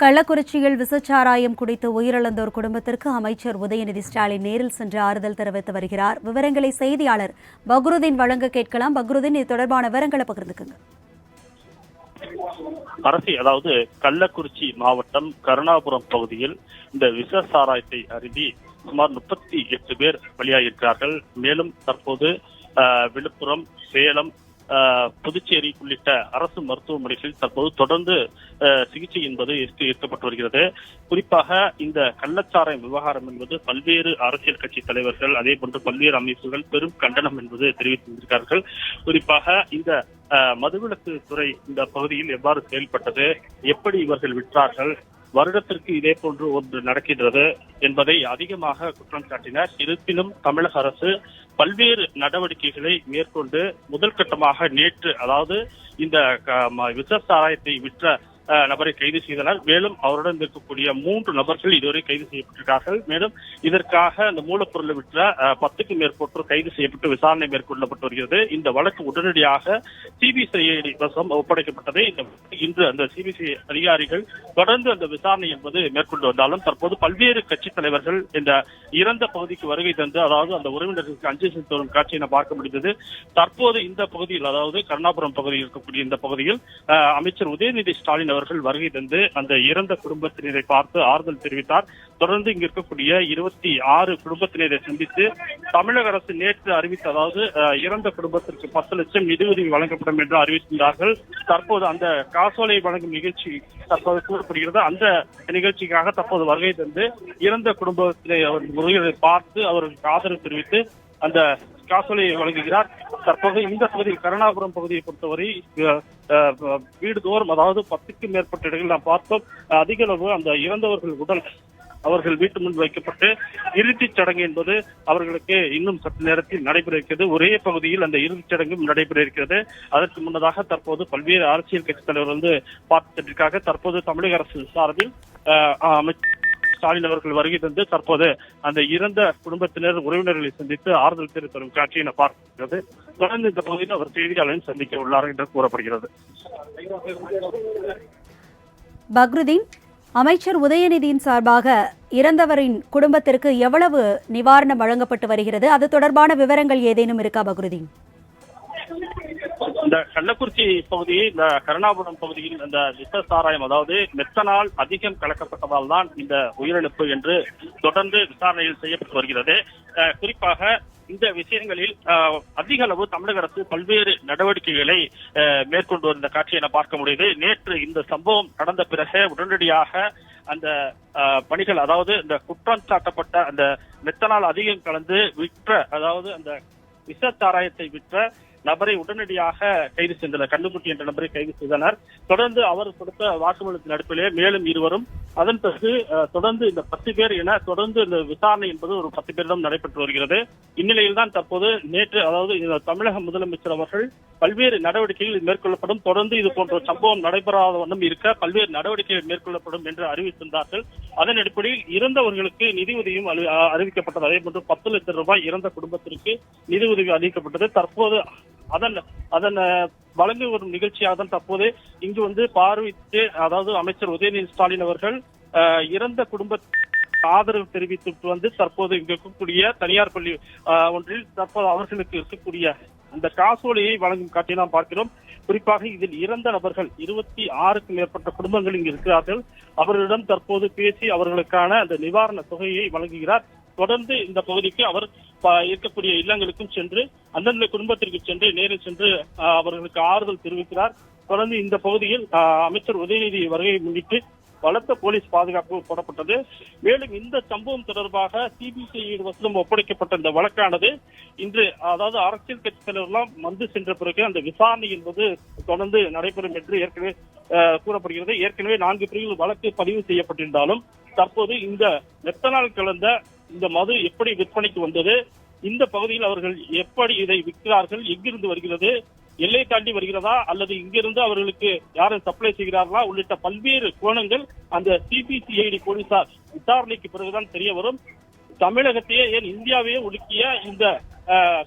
கள்ளக்குறிச்சியில் விசச்சாராயம் குடித்து உயிரிழந்தோர் குடும்பத்திற்கு அமைச்சர் உதயநிதி ஸ்டாலின் நேரில் சென்று ஆறுதல் தெரிவித்து வருகிறார். விவரங்களை செய்தியாளர் பக்ருதீன் வழங்க கேட்கலாம். பக்ருதீன் இது தொடர்பான விவரங்களை பகிர்ந்துக்குங்க. அரசி அதாவது கள்ளக்குறிச்சி மாவட்டம் கருணாபுரம் பகுதியில் இந்த விஷ சாராயத்தை அருந்தி சுமார் முப்பத்தி எட்டு பேர் பலியாகியிருக்கிறார்கள் மேலும் தற்போது ஆஹ், விழுப்புரம் சேலம் புதுச்சேரி உள்ளிட்ட அரசு மருத்துவமனைகளில் தற்போது தொடர்ந்து சிகிச்சை என்பது எடுத்து- வருகிறது. குறிப்பாக இந்த கள்ளச்சாராயம் விவகாரம் என்பது பல்வேறு அரசியல் கட்சி தலைவர்கள் அதே போன்று பல்வேறு அமைப்புகள் பெரும் கண்டனம் என்பது தெரிவித்திருக்கிறார்கள் குறிப்பாக இந்த ஆஹ், மதுவிலக்கு துறை இந்த பகுதியில் எவ்வாறு செயல்பட்டது எப்படி இவர்கள் விற்றார்கள் வருடத்திற்கு இதே போன்று ஒன்று நடக்கின்றது என்பதை அதிகமாக குற்றம் சாட்டினர். இருப்பினும் தமிழக அரசு பல்வேறு நடவடிக்கைகளை மேற்கொண்டு முதல் கட்டமாக நேற்று அதாவது இந்த க- ம- விஷ சாராயத்தை விற்ற நபரை கைது செய்தனர். மேலும் அவருடன் இருக்கக்கூடிய மூன்று நபர்கள் இதுவரை கைது செய்யப்பட்டிருக்கிறார்கள். மேலும் இதற்காக அந்த மூலப்பொருளை விற்ற பத்துக்கு பத்துக்கும் மேற்பட்டோர் கைது செய்யப்பட்டு விசாரணை மேற்கொள்ளப்பட்டு வருகிறது. இந்த வழக்கு உடனடியாக சிபிசிஐடி வசம் ஒப்படைக்கப்பட்டது இந்த இன்று அந்த சிபிசிஐ அதிகாரிகள் தொடர்ந்து அந்த விசாரணை என்பது மேற்கொண்டு வந்தாலும் தற்போது பல்வேறு கட்சி தலைவர்கள் இந்த இறந்த பகுதிக்கு வருகை தந்து அதாவது அந்த உறவினர்களுக்கு அஞ்சலி செலுத்தி வரும் காட்சியை பார்க்க முடிந்தது. தற்போது இந்த பகுதியில் அதாவது கருணாபுரம் பகுதியில் இருக்கக்கூடிய இந்த பகுதியில் அஹ், அமைச்சர் உதயநிதி ஸ்டாலின் அவர்கள் வருகை தந்து அந்த இறந்த குடும்பத்தினரை பார்த்து ஆறுதல் தெரிவித்தார். தொடர்ந்து இங்கு இருக்கக்கூடிய இருபத்தி ஆறு குடும்பத்தினரை சந்தித்து தமிழக அரசு நேற்று அறிவித்த அதாவது அஹ், இறந்த குடும்பத்திற்கு பத்து லட்சம் நிதியுதவி வழங்கப்படும் என்று அறிவித்திருந்தார்கள். தற்போது அந்த காசோலை வழங்கும் நிகழ்ச்சி தற்போது கூறப்படுகிறது. அந்த நிகழ்ச்சிக்காக தற்போது வருகை தந்து இறந்த குடும்பத்தினை அவர் முறைகளை பார்த்து அவர்களுக்கு ஆதரவு தெரிவித்து அந்த காசோலையை வழங்குகிறார். தற்போது இந்த பகுதியில் கருணாபுரம் பகுதியை பொறுத்தவரை அஹ், வீடுதோறும் அதாவது பத்துக்கும் மேற்பட்ட இடங்களில் நாம் பார்த்தோம். அதிக அளவு அந்த இறந்தவர்கள் உடல் அவர்கள் வீட்டு முன் வைக்கப்பட்டு இறுதிச் சடங்கு என்பது அவர்களுக்கு இன்னும் சற்று நேரத்தில் நடைபெற இருக்கிறது. ஒரே பகுதியில் அந்த இறுதிச் சடங்கும் நடைபெற இருக்கிறது. அதற்கு முன்னதாக தற்போது பல்வேறு அரசியல் கட்சித் தலைவர் வந்து பார்த்துட்டிருக்காங்க தற்போது தமிழக அரசு சார்பில் அஹ், அமைச்சர் ஸ்டாலின் அவர்கள் வருகை தந்து தற்போது அந்த இறந்த குடும்பத்தினர் உறவினர்களை சந்தித்து ஆறுதல் தெரிவித்து வரும் காட்சியை பார்க்கிறது தொடர்ந்து இந்த பகுதியில் அவர் செய்தியாளரையும் சந்திக்க உள்ளார் என்று கூறப்படுகிறது. பக்ருதீன் அமைச்சர் உதயநிதியின் சார்பாக இறந்தவரின் குடும்பத்திற்கு எவ்வளவு நிவாரணம் வழங்கப்பட்டு வருகிறது? அது தொடர்பான விவரங்கள் ஏதேனும் இருக்கா பக்ருதீன்? இந்த கள்ளக்குறிச்சி பகுதியில் இந்த கருணாபுரம் பகுதியில் இந்த விஷ சாராயம் அதாவது மெத்தனால் அதிகம் கலக்கப்பட்டதால் தான் இந்த உயிரிழப்பு என்று தொடர்ந்து விசாரணையில் செய்யப்பட்டு வருகிறது. குறிப்பாக இந்த விஷயங்களில் அதிக அளவு தமிழக அரசு பல்வேறு நடவடிக்கைகளை மேற்கொண்டு வந்த காட்சியை என பார்க்க முடியுது. நேற்று இந்த சம்பவம் நடந்த பிறகு உடனடியாக அந்த பணிகள் அதாவது இந்த குற்றம் சாட்டப்பட்ட அந்த மெத்தனால் அதிகம் கலந்து விற்ற அதாவது அந்த விஷ சாராயத்தை விற்ற நபரை உடனடியாக கைது செய்தனர். கண்ணுக்குட்டி என்ற நபரை கைது செய்தனர். தொடர்ந்து அவர் கொடுத்த வாக்குமூலத்தின் அடிப்படையிலே மேலும் இருவரும் அதன் பிறகு தொடர்ந்து இந்த பத்து பேர் என தொடர்ந்து இந்த விசாரணை என்பது ஒரு பத்து பேரிடம் நடைபெற்று வருகிறது. இந்நிலையில் தான் தற்போது நேற்று அதாவது தமிழக முதலமைச்சர் அவர்கள் பல்வேறு நடவடிக்கைகள் மேற்கொள்ளப்படும். தொடர்ந்து இது போன்ற சம்பவம் நடைபெறாத வண்ணம் இருக்க பல்வேறு நடவடிக்கைகள் மேற்கொள்ளப்படும் என்று அறிவித்திருந்தார்கள். அதன் அடிப்படையில் இறந்தவர்களுக்கு நிதி உதவியும் அறி- அஹ், அறிவிக்கப்பட்டது. அதே போன்று பத்து லட்சம் ரூபாய் இறந்த குடும்பத்திற்கு நிதி உதவி அளிக்கப்பட்டது. தற்போது அதன் அதன் வழங்கி வரும் நிகழ்ச்சியாக தான் தற்போது இங்கு வந்து பார்வையிட்டு அதாவது அமைச்சர் உதயநிதி ஸ்டாலின் அவர்கள் இறந்த குடும்ப ஆதரவு தெரிவித்துட்டு வந்து தற்போது இங்கு இருக்கக்கூடிய தனியார் பள்ளி ஒன்றில் தற்போது அவர்களுக்கு இருக்கக்கூடிய அந்த காசோலையை வழங்கும் காட்சியை நாம் பார்க்கிறோம். குறிப்பாக இதில் இறந்த நபர்கள் இருபத்தி ஆறுக்கும் மேற்பட்ட குடும்பங்கள் இங்கு இருக்கிறார்கள். அவர்களிடம் தற்போது பேசி அவர்களுக்கான அந்த நிவாரண தொகையை வழங்குகிறார். தொடர்ந்து இந்த பகுதிக்கு அவர் இருக்கக்கூடிய இல்லங்களுக்கும் சென்று அந்தந்த குடும்பத்திற்கு சென்று நேரில் சென்று அவர்களுக்கு ஆறுதல் தெரிவிக்கிறார். தொடர்ந்து இந்த பகுதியில் அமைச்சர் உதயநிதி வருகையை முன்னிட்டு பலத்த போலீஸ் பாதுகாப்பு போடப்பட்டது. மேலும் இந்த சம்பவம் தொடர்பாக சிபிசிஐ வசம் ஒப்படைக்கப்பட்ட இந்த வழக்கானது இன்று அதாவது அரசியல் கட்சி தலைவர்லாம் வந்து சென்ற பிறகு அந்த விசாரணை என்பது தொடர்ந்து நடைபெறும் என்று ஏற்கனவே கூறப்படுகிறது. ஏற்கனவே நான்கு பிரிவுகள் வழக்கு பதிவு செய்யப்பட்டிருந்தாலும் தற்போது இந்த மெத்தனால் கலந்த இந்த மது எப்படி விற்பனைக்கு வந்தது இந்த பகுதியில் அவர்கள் எப்படி இதை விற்கிறார்கள் எங்கிருந்து வருகிறது எல்லை தாண்டி வருகிறதா அல்லது இங்கிருந்து அவர்களுக்கு யாரும் சப்ளை செய்கிறார்களா உள்ளிட்ட பல்வேறு கோணங்கள் அந்த சிபிசிஐடி போலீசார் விசாரணைக்கு பிறகுதான் தெரிய வரும். தமிழகத்தையே ஏன் இந்தியாவையே ஒடுக்கிய இந்த அஹ்,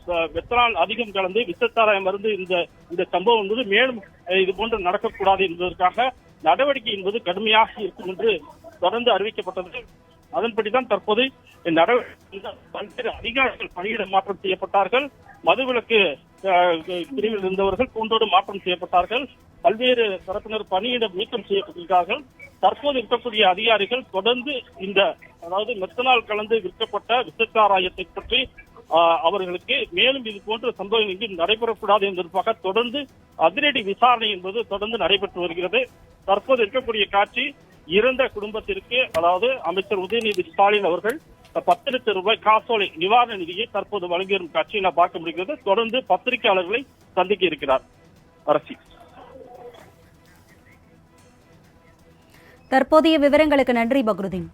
அதிகம் கலந்து விசத்தாராயம் மருந்து இந்த இந்த சம்பவம் என்பது மேலும் இது போன்று நடக்கக்கூடாது என்பதற்காக நடவடிக்கை என்பது கடுமையாக இருக்கும் என்று தொடர்ந்து அறிவிக்கப்பட்டது. அதன்படிதான் தற்போது நடவடிக்கை பல்வேறு அதிகாரிகள் பணியிட மாற்றம் செய்யப்பட்டார்கள். மதுவிலக்கு பிரிவில் இருந்தவர்கள் கூண்டோடு மாற்றம் செய்யப்பட்டார்கள். பல்வேறு தரப்பினர் பணியிடம் நீக்கம் செய்யப்பட்டிருக்கிறார்கள். தற்போது இருக்கக்கூடிய அதிகாரிகள் தொடர்ந்து இந்த அதாவது மெத்தனால் கலந்து விற்கப்பட்ட விசச்சாராயத்தை பற்றி அவர்களுக்கு மேலும் இது போன்ற சம்பவம் எங்கும் நடைபெறக்கூடாது என்பதற்காக தொடர்ந்து அதிரடி விசாரணை என்பது தொடர்ந்து நடைபெற்று வருகிறது. தற்போது இருக்கக்கூடிய காட்சி இறந்த குடும்பத்திற்கு அதாவது அமைச்சர் உதயநிதி ஸ்டாலின் அவர்கள் பத்து லட்சம் ரூபாய் காசோலை நிவாரண நிதியை தற்போது வழங்கி வரும் காட்சியை நான் பார்க்க முடிகிறது. தொடர்ந்து பத்திரிகையாளர்களை சந்திக்க இருக்கிறார் அரசி. தற்போதைய விவரங்களுக்கு நன்றி பக்ருதீன்.